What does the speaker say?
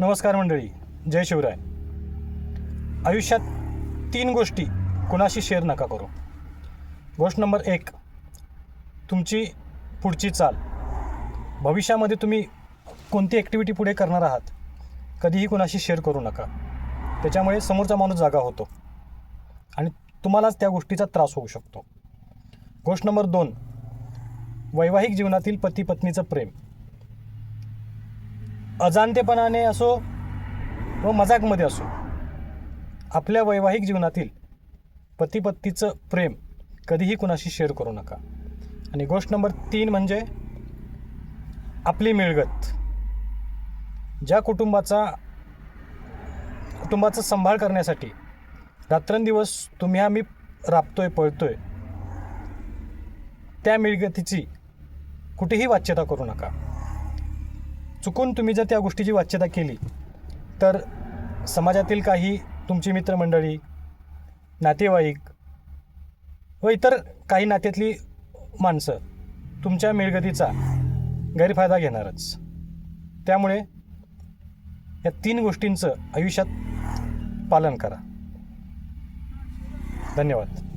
नमस्कार मंडळी जय शिवराय. आयुष्यात तीन गोष्टी कुणाशी शेअर नका करू. गोष्ट नंबर एक तुमची पुढची चाल. भविष्यामध्ये तुम्ही कोणती ॲक्टिव्हिटी पुढे करणार आहात कधीही कुणाशी शेअर करू नका. त्याच्यामुळे समोरचा माणूस जागा होतो आणि तुम्हालाच त्या गोष्टीचा त्रास होऊ शकतो. गोष्ट नंबर दोन वैवाहिक जीवनातील पती पत्नीचं प्रेम. अजाणतेपणाने असो व मजाकमध्ये असो आपल्या वैवाहिक जीवनातील पतीपत्तीचं प्रेम कधीही कुणाशी शेअर करू नका. आणि गोष्ट नंबर तीन म्हणजे आपली मिळगत. ज्या कुटुंबाचा कुटुंबाचा सांभाळ करण्यासाठी रात्रंदिवस तुम्ही आम्ही राबतोय पळतोय त्या मिळगतीची कुठेही वाच्यता करू नका. चुकून तुम्ही जर त्या गोष्टीची वाच्यता केली तर समाजातील काही तुमची मित्रमंडळी नातेवाईक व इतर काही नात्यातली माणसं तुमच्या मिळगतीचा गैरफायदा घेणारच. त्यामुळे या तीन गोष्टींचं आयुष्यात पालन करा. धन्यवाद.